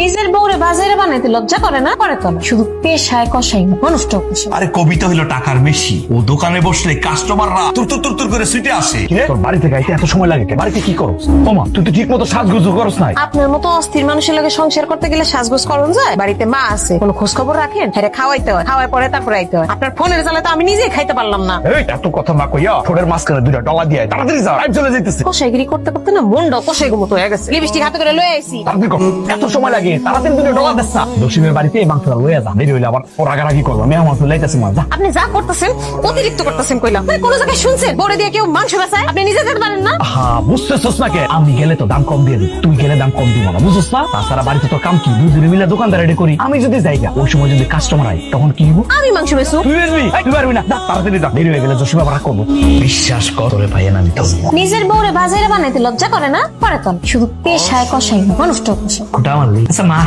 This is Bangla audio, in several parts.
নিজের বউরে বাজারে বানাইতে লজ্জা করে না? করে তো না। শুধু পেশায় কষাই না মানুষটা কষাই আরে কবিতা হইল টাকার মেশি ও দোকানে বসলে কাস্টমাররা তুর তুর তুর তুর করে সুইটে আসে। তোর বাড়ি থেকে আইতে এত সময় লাগে কেন? বাড়িতে কি করো ওমা তুই তো ঠিক মতো সাজগুজু করস নাই। আপনার মতো অস্থির মানুষের লগে সংসার করতে গেলে সাজগোজ করুন যায়? বাড়িতে মা আছে কোনো খোঁজ খবর রাখেন? হ্যাঁ খাওয়াইতে হয় খাওয়াই পরে তারপরে আইতে হয়। আপনার ফোনের জ্বালা তো আমি নিজেই খাইতে পারলাম না। এই এত কথা না কইয়া ঠোঁটের মাঝখানে দুইটা ডলা দিয়ে তাড়াতাড়ি যা টাইম চলে যাইতেছে। কষাইগিরি করতে করতে না মনটা কষাই মতো হয়ে গেছে। লিপস্টিক হাতে করে লয়ে আইছি। এত সময় লাগে তাড়াতাড়ি দুইটা ডলা দেস না দশিমের বাড়িতে এই মাংসটা লইয়া যা। দেরি হইলে আবার ও রাগারাগি করব। আমি আমার তো লাইতেছি মা যা আপনি যা করতেছেন অতিরিক্ত করতেছেন কইলাম। ভাই কোন জায়গায় শুনছেন? বড়ে দিয়ে কেউ মাংস বেচায়? আপনি নিজে যেতে পারেন না? হা বুঝতেছস না কে? আমি গেলে তো দাম কম দিয়ে দিই তুই গেলে দাম কম দিব না বুঝছস না? তাছাড়া বাড়িতে তো কাম কি? দুই দিনে মিলে দোকানদার রেডি করি। আমি যদি যাইগা ওই সময় যদি কাস্টমার আই তখন কি হইব? আমি মাংস বেচু তুই বেচবি? তুই পারবি না। যা, তাড়াতাড়ি যা। দেরি হয়ে গেলে জসিম আবার রাগ করব। বিশ্বাস কর তোরে ভাই আমি তো নিজের বউরে বাজারে বানাইতে লজ্জা করে না? করে তো শুধু পেশায় কষাই না মানুষটা কষাই খুঁটা আমার আচ্ছা মা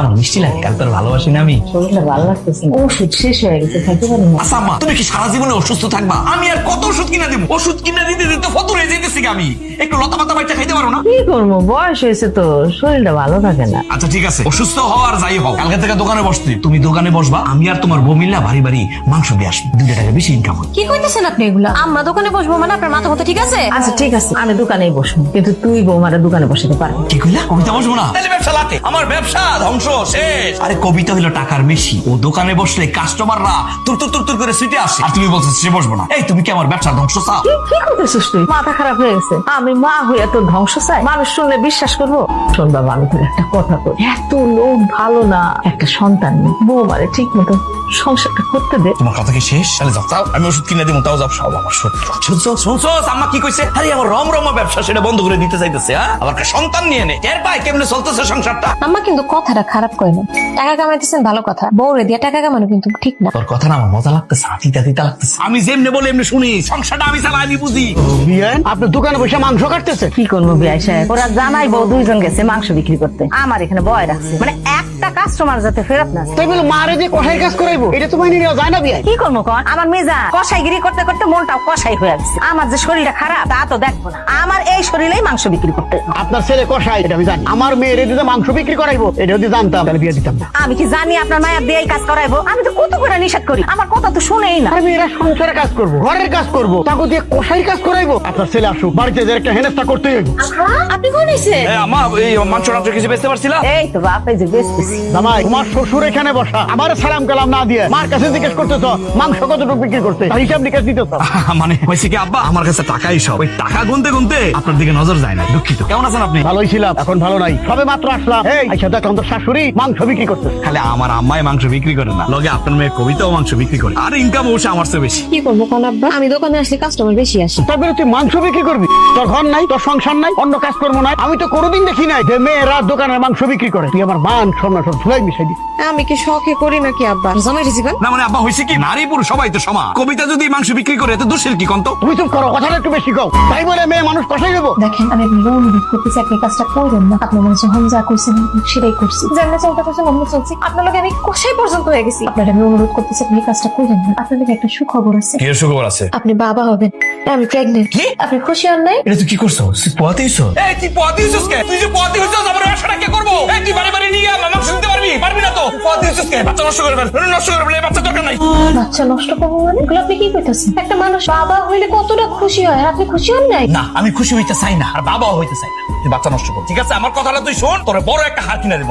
আমার মিষ্টি লাগে কাল তোর ভালোবাসি না আমি। শরীরটা ভালো লাগতেছে না। ওষুধ শেষ হয়ে গেছে খাইতে পারি না। আচ্ছা মা তুমি কি সারা জীবনে অসুস্থ থাকবা? আমি আর কত ওষুধ কিনা দিব? ওষুধ কিনা দিতে দিতে ফতুর হয়ে যেতেছি আমি। একটু লতা পাতা বাইটা খাইতে পারো না? কি করব? বয়স হয়েছে তো শরীরটা ভালো থাকে না। আচ্ছা ঠিক আছে। অসুস্থ হও আর যাই হোক কালকে থেকে দোকানে বসতে। তুমি দোকানে বসবা আমি আর তোমার বউ মিল্লা ভারী ভারী মাংস দিয়ে আসব। দুইটা টাকা বেশি ইনকাম হয় কি কইতেছেন আপনি এগুলা? আম্মা দোকানে বসবো মানে আপনার মাথা মতো ঠিক আছে? আচ্ছা ঠিক আছে। আমি দোকানেই বসবো। কিন্তু তুই বৌমারা দোকানে বসাতে পারবি কি কইলা? কবিতা বসবো না? তাহলে ব্যবসা লাতে। আমার ব্যবসা ধ্বংস শেষ। আরে কবিতা হইল টাকার মেশি ও দোকানে বসলে কাস্টমাররা তুর তুর তুর তুর করে সুইটে আসে। আর তুমি বলছো সে বসবো না। এই তুমি কি আমার ব্যবসা ধ্বংস চাও কি করতেছিস তুই? মাথা খারাপ হয়ে গেছে। আমি মা হইয়া তোর ধ্বংস চাই মানুষ শুনলে বিশ্বাস করব? শোন বাবা আমি তোর একটা কথা কই। এত লোক ভালো না একটা সন্তান নেই। বৌমারে ঠিক মতো সংসারটা করতে দে। তোমার কথা কি শেষ? তাহলে যাও তাও আমি ওষুধ কিনে দিব তাও যাও। সব আমার শত্রু শুনছো শুনছো আম্মা কি কইছে? আরে আমার রম রমা ব্যবসা সেটা বন্ধ করে দিতে চাইতেছে হ্যাঁ? আবার সন্তান নিয়ে নে। এর পায় কেমনে চলতেছে সংসারটা। কিন্তু কথাটা খারাপ কই না। টাকা কামাইতেছেন ভালো কথা। বউরে দিয়ে টাকা কামানো কিন্তু ঠিক না। তোর কথা না আমার মজা লাগতেছে তিতা তিতা লাগতেছে। আমি যেমনি বলে এমনি শুনি সংসারটা আমি চালাই আমি বুঝি। বিয়ান আপনি দোকানে বসে মাংস কাটতেছে? কি করব বিয়াই সাহেব? ওরা জামাই বউ দুইজন গেছে মাংস বিক্রি করতে। আমার এখানে বয় রাখছে। মানে একটা কাস্টমার যাতে ফেরত না। তাই বলে মারে যে কষাই কাজ করাইবো? এটা তো মাইনে নেওয়া যায় না বিয়াই কি করব কন? আমার মেজা কষাইগিরি করতে করতে মনটাও কষাই হয়ে গেছে আমার যে শরীরটা খারাপ তা তো দেখব না। আমার এই শরীরেই মাংস বিক্রি করতে। আপনার ছেলে কষাই এটা আমি জানি। আমার মেয়ের যদি মাংস বিক্রি করাইবো এটা যদি জানতাম তাহলে বিয়ে দিতাম না। আমি কি জানি আপনার মায়ের দিয়ে কাজ করাইবো? আমি তো কত করে নিষেধ করি। আমার কথা তো শুনেই না। আর মেয়েরা সংসারে কাজ করব ঘরের কাজ করব তাকে দিয়ে কষাই কাজ করাইবো। আপনার ছেলে আসুক বাড়িতে যে একটা হেনস্থা করতেই হইব। আপনি কোন হইছে আমা এই মাংস টাংস কিছু বেচতে পারছিলা? এই তো বাপে যে বেচতেছি। জামাই তোমার শ্বশুর এখানে বসা। আমার সালাম কালাম না দিয়ে মার কাছে জিজ্ঞেস করতেছ মাংস কতটুকু বিক্রি করতে? তার হিসাব নিকাশ দিতেছ। মানে হয়েছে কি আব্বা? আমার কাছে টাকাই সব। ওই টাকা গুনতে গুনতে আপনার দিকে নজর যায় না দুঃখিত। কেমন আছেন আপনি? ভালোই ছিলাম এখন ভালো নাই। সবে মাত্র আসলাম। এই। আইসা দেখলাম তোর শাশুড়ি মাংস বিক্রি করতে খালি আমার আম্মাই মাংস বিক্রি করে না লগে আপনার মেয়ে কবিতাও মাংস বিক্রি করে। আর ইনকাম অবশ্যই আমার চেয়ে বেশি। কি করব কোন আব্বা? আমি দোকানে আসলে কাস্টমার বেশি আসে। তারপরে তুই মাংস বিক্রি করবি? তোর ঘর নাই তোর সংসার নাই অন্য কাজ করব নাই। আমি তো কোনোদিন দেখি নাই যে মেয়েরা দোকানের মাংস বিক্রি করে। তুই আমার মান সম্মান সব ধুলাই মিশাই দিস আমি কি শখে করি নাকি আব্বা? জমাই রিজিকন না মানে আব্বা হয়েছে কি? নারী পুরুষ সবাই তো সমান। কবিতা যদি মাংস বিক্রি করে এত দোষের কি কন্ত? তুমি চুপ করো কথাটা একটু বেশি কও। তাই বলে মেয়ে মানুষ কষাই দেবো দেখেন আমি আপনাকে অনুরোধ করতেছি আপনি কাজটা করবেন না। আপনি মনে হচ্ছে যা করছেন সেটাই করছি। যেমন চলতে করছেন অন্য চলছি আপনার লোক আমি কষাই পর্যন্ত হয়ে গেছি। আপনার আমি অনুরোধ করতেছি আপনি এই কাজটা করবেন না। আপনার একটা সুখবর আছে। কি সুখবর আছে? আপনি বাবা হবেন আমি প্রেগনেন্ট কি? আপনি খুশি হন নাই? এটা তুই কি করছ? তুই পোয়াতেইছো এই তুই পথে হইছিস কে? তুই যে পথে হইছিস আমার ব্যবসাটা কে করব? এই তুই বাড়ি বাড়ি নিয়ে মাংস দিতে পারবি? পারবি না তো? পথে হইছিস কে? বাচ্চা নষ্ট করে ফেল নষ্ট করে ফেল এই বাচ্চা দরকার নাই। বাচ্চা নষ্ট করব মানে? এগুলো আপনি কি করতেছেন একটা মানুষ বাবা হইলে কতটা খুশি হয়? আপনি খুশি হন নাই? না আমি খুশি হইতে চাই না আর বাবাও হইতে চাই না। তুই বাচ্চা নষ্ট কর। ঠিক আছে? আমার কথাটা তুই শোন তোর বড় একটা হার কিনে দিব